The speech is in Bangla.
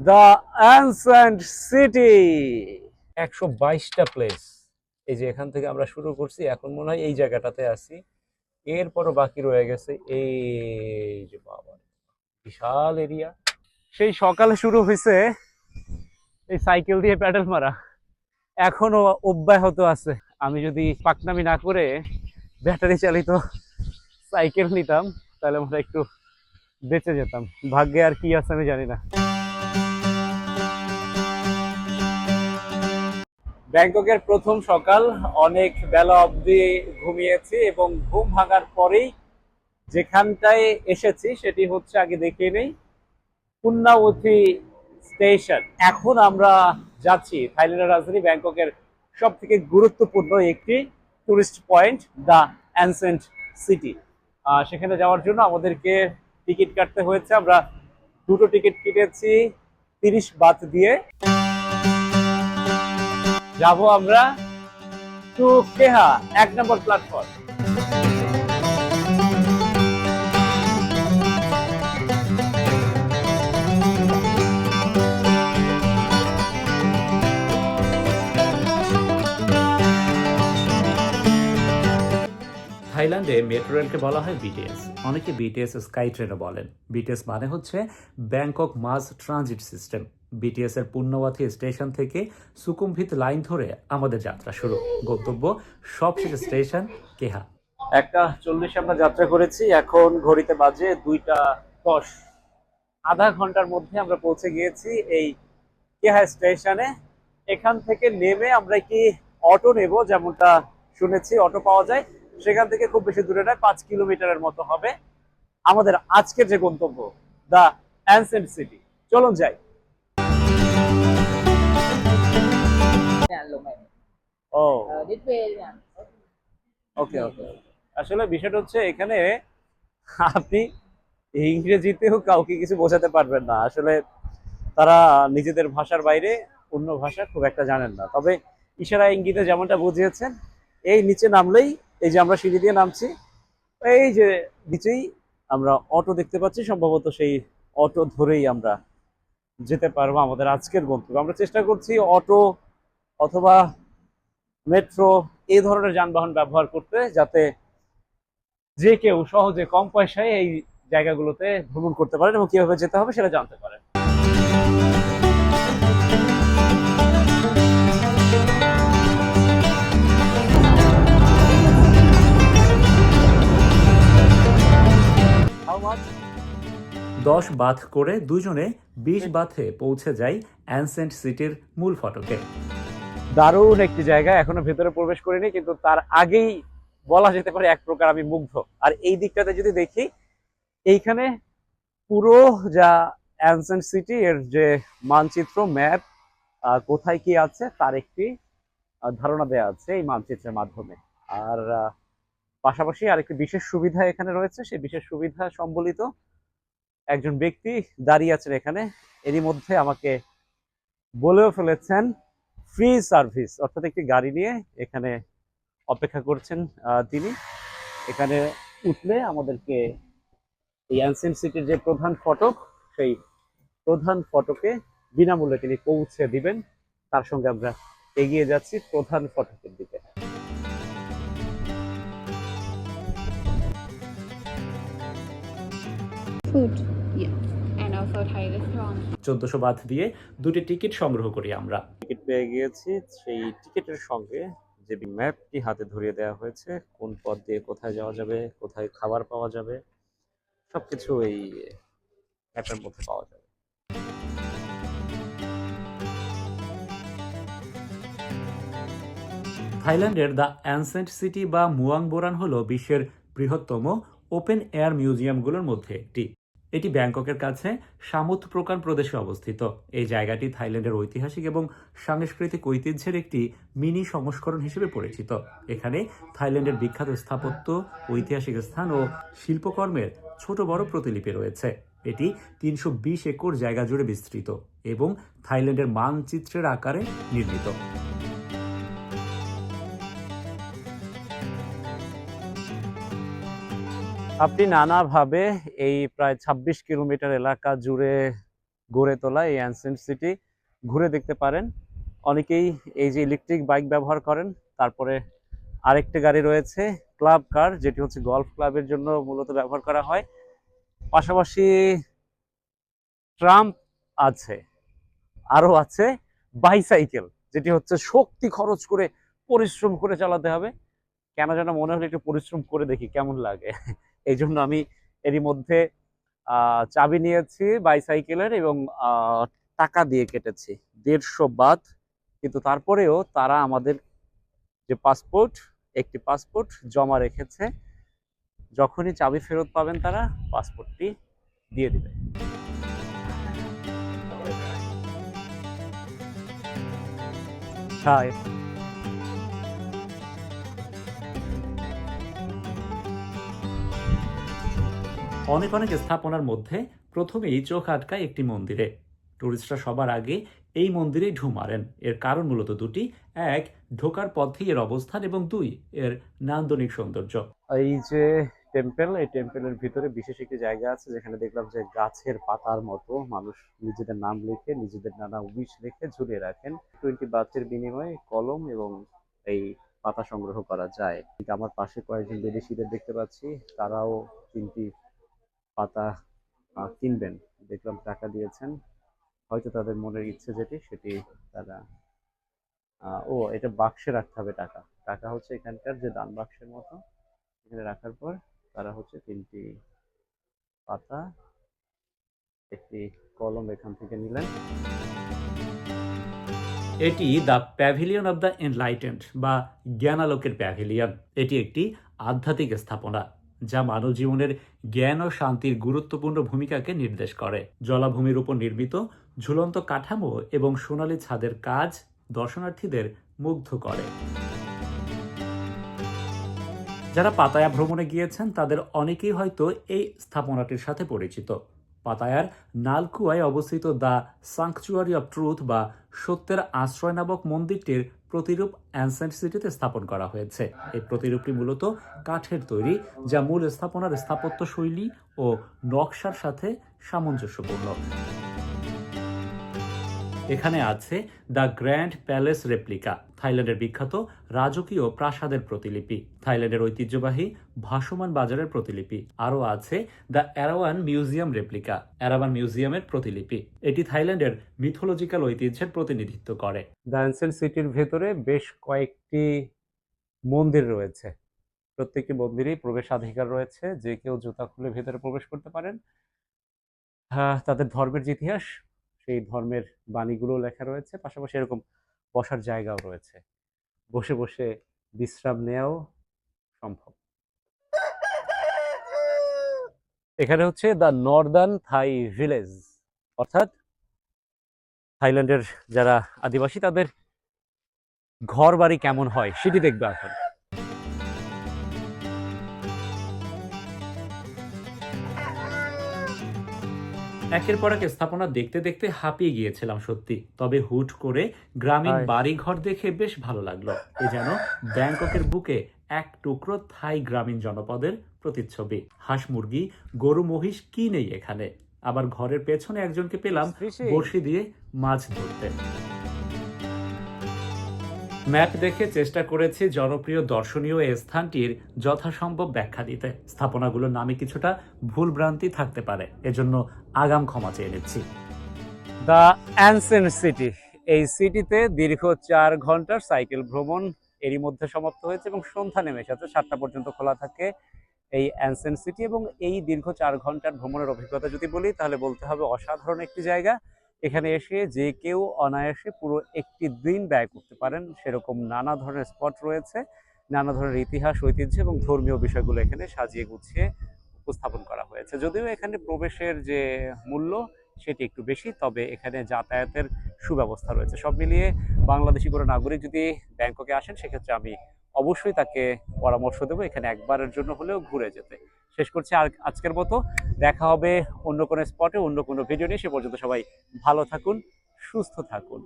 দ্য অ্যানসেন্ট সিটি একশো বাইশটা প্লেস এই যে এখান থেকে আমরা শুরু করছি এখন মনে হয় এই জায়গাটাতে আছি। এরপরও বাকি রয়ে গেছে এই যে বাবা বিশাল এরিয়া সেই সকালে শুরু হয়েছে এই সাইকেল দিয়ে প্যাডেল মারা। এখনও অব্যাহত আছে। আমি যদি পাকনামি না করে ব্যাটারি চালিত সাইকেল নিতাম তাহলে আমরা একটু বেঁচে যেতাম। ভাগ্যে আর কি আছে আমি জানি না। ব্যাংককের প্রথম সকাল অনেক বেলা অবধি ঘুমিয়েছি এবং ঘুম ভাঙার পরেই যেখানটায় এসেছি সেটি হচ্ছে আগে দেখিয়ে নেই পুন্নাউথি স্টেশন। এখন আমরা যাচ্ছি থাইল্যান্ডের রাজধানী ব্যাংককের সব থেকে গুরুত্বপূর্ণ একটি tourist point the ancient city সেখানে যাওয়ার জন্য আমাদেরকে টিকিট কাটতে হয়েছে। আমরা দুটো টিকিট কেটেছি, তিরিশ বাত দিয়ে। যাব আমরা টু কেহা, এক নম্বর প্ল্যাটফর্ম থাইল্যান্ডে মেট্রো রেলকে বলা হয় বিটিএস অনেকে বিটিএস স্কাই ট্রেনও বলেন। বিটিএস মানে হচ্ছে Bangkok mass transit system BTS এর পুণ্যবাথী স্টেশন থেকে সুকুমভিত লাইন ধরে আমাদের যাত্রা শুরু। গন্তব্য সবশেষ স্টেশন কেহা? একটা চল্লিশে আমরা যাত্রা করেছি। এখন ঘড়িতে বাজে দুইটা দশ। আধা ঘণ্টার মধ্যে আমরা পৌঁছে গিয়েছি এই কেহা স্টেশনে। এখান থেকে নেমে আমরা কি অটো নেব, যেমনটা শুনেছি, অটো পাওয়া যায়। সেখান থেকে খুব বেশি দূরে নয়, পাঁচ কিলোমিটারের মতো হবে। আমাদের আজকের যে গন্তব্য, দ্য অ্যানসেন্ট সিটি। চলুন যাই। ও। ওকে ওকে। আসলে বিষয়টা হচ্ছে এখানে আপনি ইংরেজিতেও কাউকে কিছু বোঝাতে পারবেন না। আসলে তারা নিজেদের ভাষার বাইরে অন্য ভাষা খুব একটা জানেন না। তবে ইশারা ইঙ্গিতে যেমনটা বুঝিয়েছেন এই নিচে নামলেই এই যে আমরা সিঁড়ি দিয়ে নামছি এই যে নিচেই আমরা অটো দেখতে পাচ্ছি সম্ভবত সেই অটো ধরেই আমরা যেতে পারব আমাদের আজকের গন্তব্য। আমরা চেষ্টা করছি অটো অথবা মেট্রো এই ধরনের যানবাহন ব্যবহার করতে যাতে যে কেউ সহজে কম পয়সায় এই জায়গাগুলোতে ভ্রমণ করতে পারেন এবং কীভাবে যেতে হবে সেটা জানতে পারেন। দশ বাথ করে দুজনে বিশ বাথে পৌঁছে যাই অ্যানসেন্ট সিটির মূল ফটকে। দারুণ একটি জায়গা, এখনও ভেতরে প্রবেশ করিনি, কিন্তু তার আগেই বলা যেতে পারে এক প্রকার আমি মুগ্ধ। আর এই দিকটাতে যদি দেখি, এইখানে পুরো যা অ্যানসেন্ট সিটি এর যে মানচিত্র ম্যাপ কোথায় কি আছে, তার একটি ধারণা দেওয়া আছে এই মানচিত্রের মাধ্যমে। আর পাশাপাশি আরেকটি বিশেষ সুবিধা এখানে রয়েছে, সেই বিশেষ সুবিধা সম্বলিত একজন ব্যক্তি দাঁড়িয়ে আছেন এখানে। এরই মধ্যে আমাকে বলেও ফেলেছেন ফ্রি সার্ভিস, অর্থাৎ একটি গাড়ি নিয়ে এখানে অপেক্ষা করছেন তিনি। এখানে উঠলে আমাদেরকে এই অ্যানসেন্ট সিটির যে প্রধান ফটক, সেই প্রধান ফটকে বিনামূল্যে তিনি পৌঁছে দিবেন। তার সঙ্গে আমরা এগিয়ে যাচ্ছি প্রধান ফটকের দিকে। Food. চোদ্দশো বাদ দিয়ে দুটি টিকিট সংগ্রহ করি আমরা। টিকিট পেয়ে গিয়েছি সেই টিকিটের সঙ্গে যে ম্যাপটি হাতে ধরিয়ে দেওয়া হয়েছে কোন পথ দিয়ে কোথায় যাওয়া যাবে কোথায় খাবার পাওয়া যাবে সবকিছু এই ম্যাপের মধ্যে পাওয়া যাবে। থাইল্যান্ডের দ্য অ্যানসেন্ট সিটি বা মুয়াং বোরান হল বিশ্বের বৃহত্তম ওপেন এয়ার মিউজিয়ামগুলোর মধ্যে একটি। এটি ব্যাংককের কাছে সামুত প্রকার প্রদেশে অবস্থিত। এই জায়গাটি থাইল্যান্ডের ঐতিহাসিক এবং সাংস্কৃতিক ঐতিহ্যের একটি মিনি সংস্করণ হিসেবে পরিচিত। এখানে থাইল্যান্ডের বিখ্যাত স্থাপত্য, ঐতিহাসিক স্থান ও শিল্পকর্মের ছোট বড় প্রতিলিপি রয়েছে। এটি তিনশো বিশ একর জায়গা জুড়ে বিস্তৃত এবং থাইল্যান্ডের মানচিত্রের আকারে নির্মিত। আপনি নানাভাবে এই প্রায় ২৬ কিলোমিটার এলাকা জুড়ে গড়ে তোলা এই অ্যানসেন্ট সিটি ঘুরে দেখতে পারেন। অনেকেই এই যে ইলেকট্রিক বাইক ব্যবহার করেন, তারপরে আরেকটা গাড়ি রয়েছে ক্লাব কার যেটি হচ্ছে গলফ ক্লাবের জন্য মূলত ব্যবহার করা হয়। পাশাপাশি ট্রাম্প আছে আরও আছে বাইসাইকেল যেটি হচ্ছে শক্তি খরচ করে পরিশ্রম করে চালাতে হবে। কেন যেন মনে হলো একটু পরিশ্রম করে দেখি কেমন লাগে। এই জন্য আমি এরই মধ্যে চাবি নিয়েছি বাইসাইকেলের এবং টাকা দিয়ে কেটেছি। দেড়শো বাদ। কিন্তু তারপরেও তারা আমাদের যে পাসপোর্ট, একটি পাসপোর্ট জমা রেখেছে। যখনই চাবি ফেরত পাবেন তারা পাসপোর্টটি দিয়ে দিবে। হাই অনেক অনেক স্থাপনার মধ্যে প্রথমেই চোখ আটকায় একটি মন্দিরে। টুরিস্টরা সবার আগে এই মন্দিরেই ঢু মারেন। এর কারণ মূলত দুটি। এক, ঢোকার পথেই এর অবস্থান এবং দুই, এর নান্দনিক সৌন্দর্য। এই যে টেম্পেল, এই টেম্পলের ভিতরে বিশেষ একটি জায়গা আছে যেখানে দেখলাম যে গাছের পাতার মতো মানুষ নিজেদের নাম লিখে, নিজেদের নানা উইশ লিখে ঝুলিয়ে রাখেন। টোয়েন্টি বাথের বিনিময়ে কলম এবং এই পাতা সংগ্রহ করা যায়। আমার পাশে কয়েকজন বিদেশিদের দেখতে পাচ্ছি। তারাও তিনটি পাতা কিনবেন। দেখলাম টাকা দিয়েছেন। হয়তো তাদের মনের ইচ্ছে যেটি, সেটি তারা ও, এটা বাক্সে রাখতে হবে টাকা। টাকা হচ্ছে এখানকার যে দান বাক্সের মতো, এখানে রাখার পর তারা হচ্ছে তিনটি পাতা, একটি কলম এখান থেকে নিলেন। এটি the pavilion of the enlightened বা জ্ঞানালোকের প্যাভিলিয়ন। এটি একটি আধ্যাত্মিক স্থাপনা। যা মানব জীবনের জ্ঞান ও শান্তির গুরুত্বপূর্ণ ভূমিকাকে নির্দেশ করে। জলাভূমির উপর নির্মিত ঝুলন্ত কাঠামো এবং সোনালী ছাদের কাজ দর্শনার্থীদের মুগ্ধ করে। যারা পাতায়া ভ্রমণে গিয়েছেন, তাদের অনেকেই হয়তো এই স্থাপনাটির সাথে পরিচিত। পাতায়ার নালকুয়ায় অবস্থিত দ্য সাংচুয়ারি অফ ট্রুথ বা সত্যের আশ্রয় নামক মন্দিরটির প্রতিরূপ অ্যানসেন্ট সিটিতে স্থাপন করা হয়েছে। এই প্রতিরূপটি মূলত কাঠের তৈরি, যা মূল স্থাপনার স্থাপত্য শৈলী ও নকশার সাথে সামঞ্জস্যপূর্ণ। এখানে আছে দ্য গ্র্যান্ড প্যালেস রেপ্লিকা, থাইল্যান্ডের বিখ্যাত রাজকীয় প্রাসাদের প্রতিলিপি, থাইল্যান্ডের ঐতিহ্যবাহী ভাসমান বাজারের প্রতিলিপি। আরও আছে the Erawan museum replica, Erawan মিউজিয়ামের প্রতিলিপি। এটি থাইল্যান্ডের মিথোলজিক্যাল ঐতিহ্যের প্রতিনিধিত্ব করে। দ্য সিটির ভেতরে বেশ কয়েকটি মন্দির রয়েছে। প্রত্যেকটি মন্দিরেই প্রবেশাধিকার রয়েছে। যে কেউ জুতা খুলে ভেতরে প্রবেশ করতে পারেন। তাদের ধর্মের ইতিহাস সেই ধর্মের বাণীগুলো লেখা রয়েছে। পাশাপাশি এরকম বসার জায়গাও রয়েছে। বসে বসে বিশ্রাম নেওয়াও সম্ভব। এখানে হচ্ছে দ্য নর্দার্ন থাই ভিলেজ। অর্থাৎ থাইল্যান্ডের যারা আদিবাসী, তাদের ঘর বাড়ি কেমন হয় সেটি দেখবে এখন। একের পর এক স্থাপনা দেখতে দেখতে হাঁপিয়ে গিয়েছিলাম সত্যি। তবে হুট করে গ্রামীণ বাড়ি বাড়িঘর দেখে বেশ ভালো লাগল। এ যেন ব্যাংককের বুকে এক টুকরো থাই গ্রামীণ জনপদের প্রতিচ্ছবি। হাঁস মুরগি গরু মহিষ কি নেই এখানে? আবার ঘরের পেছনে একজনকে পেলাম বড়শি দিয়ে মাছ ধরতে। ম্যাপ দেখে চেষ্টা করেছি জনপ্রিয় দর্শনীয় এই স্থানটির যথাসম্ভব ব্যাখ্যা দিতে। স্থাপনাগুলোর নামে কিছুটা ভুলভ্রান্তি থাকতে পারে। এজন্য আগাম ক্ষমা চেয়ে নিচ্ছি। The ancient city. এই সিটিতে দীর্ঘ চার ঘণ্টার সাইকেল ভ্রমণ এরই মধ্যে সমাপ্ত হয়েছে এবং সন্ধ্যা নেমে এসেছে। সাতটা পর্যন্ত খোলা থাকে এই অ্যানসেন্ট সিটি এবং এই দীর্ঘ চার ঘণ্টার ভ্রমণের অভিজ্ঞতা যদি বলি, তাহলে বলতে হবে অসাধারণ একটি জায়গা। এখানে এসে যে কেউ অনায়াসে পুরো একটি দিন ব্যয় করতে পারেন। সেরকম নানা ধরনের স্পট রয়েছে, নানা ধরনের ইতিহাস, ঐতিহ্য এবং ধর্মীয় বিষয়গুলো এখানে সাজিয়ে গুছিয়ে উপস্থাপন করা হয়েছে। যদিও এখানে প্রবেশের যে মূল্য সেটি একটু বেশি, তবে এখানে যাতায়াতের সুব্যবস্থা রয়েছে। সব মিলিয়ে বাংলাদেশি কোনো নাগরিক যদি ব্যাংককে আসেন, সেক্ষেত্রে আমি অবশ্যই তাকে পরামর্শ দেবো এখানে একবারের জন্য হলেও ঘুরে যেতে। শেষ করছি। আর আজকের মতো দেখা হবে অন্য কোনো স্পটে অন্য কোনো ভিডিও নিয়ে। সে পর্যন্ত সবাই ভালো থাকুন, সুস্থ থাকুন।